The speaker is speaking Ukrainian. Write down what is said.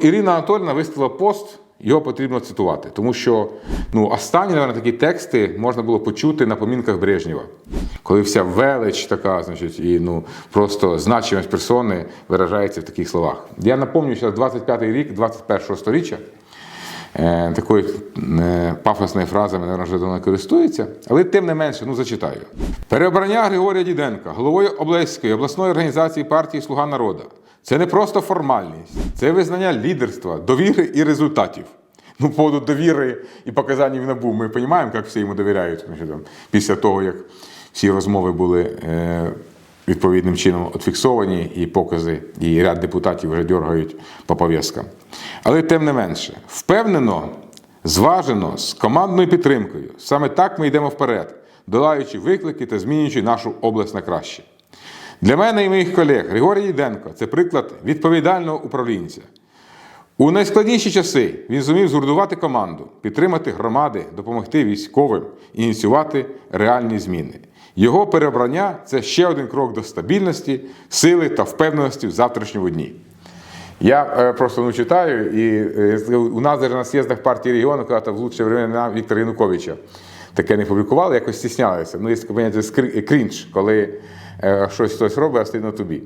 Ірина Анатольевна виставила пост, його потрібно цитувати, тому що ну, останні, напевно, такі тексти можна було почути на помінках Брежнєва, коли вся велич така, значить, і ну, просто значимість персони виражається в таких словах. Я напомню, що 25-й рік 21-го сторіччя. Е, такою е, пафосною фразами, наверное, вже давно користується, але тим не менше, ну зачитаю. Переобрання Григорія Діденка, головою Облеської обласної організації партії Слуга народу. Це не просто формальність, це визнання лідерства, довіри і результатів. Ну, по поводу довіри і показань в НАБУ ми розуміємо, як всі йому довіряють після того, як всі розмови були е, відповідним чином отфіксовані, і покази, і ряд депутатів вже дергають по пов'язкам. Але тим не менше, впевнено, зважено, з командною підтримкою, саме так ми йдемо вперед, долаючи виклики та змінюючи нашу область на краще. Для мене і моїх колег Григорій Діденко це приклад відповідального управлінця. У найскладніші часи він зумів згуртувати команду, підтримати громади, допомогти військовим, ініціювати реальні зміни. Його переобрання це ще один крок до стабільності, сили та впевненості в завтрашньому дні. Я е, просто ну, читаю, і е, у нас даже на з'їздах партії регіону, коли в лучші времена Віктора Януковича таке не публікували, якось стіснялися. Ну, є поняття крінж, коли щось хтось робить, а стидно тобі.